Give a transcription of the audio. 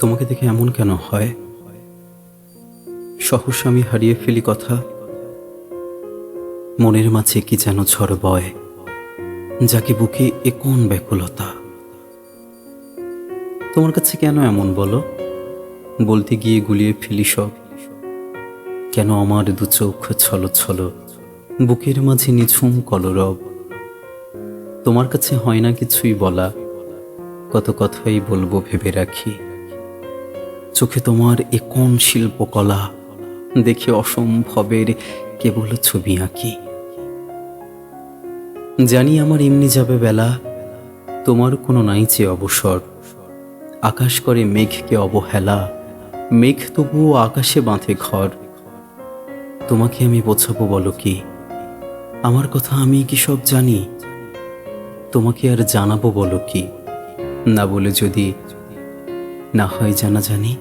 তোমাকে দেখে এমন কেন হয়? সহসা আমি হারিয়ে ফেলি কথা। মনের মাঝে কি যেন ঝড় বয়, যাকে বুকে এ কোন ব্যাকুলতা? তোমার কাছে কেন এমন বলো? বলতে গিয়ে গুলিয়ে ফেলি সব। কেন আমার দু চোখ ছল ছল, বুকের মাঝে নিঝুম কলরব? তোমার কাছে হয় না কিছুই বলা, কত কথাই বলব ভেবে রাখি। চোখে তোমার এ কোন শিল্পকলা? দেখে অসম্ভবের কেবল ছবি আঁকি। জানি আমার এমনি যাবে বেলা, তোমার কোনো নাই যে অবসর। আকাশ করে মেঘকে অবহেলা, মেঘ তবুও আকাশে বাঁধে ঘর। তোমাকে আমি বোঝাবো বলো কি? আমার কথা আমি কি সব জানি? তোমাকে আর জানাব বলো কি? না বলে যদি না হয় জানা জানি।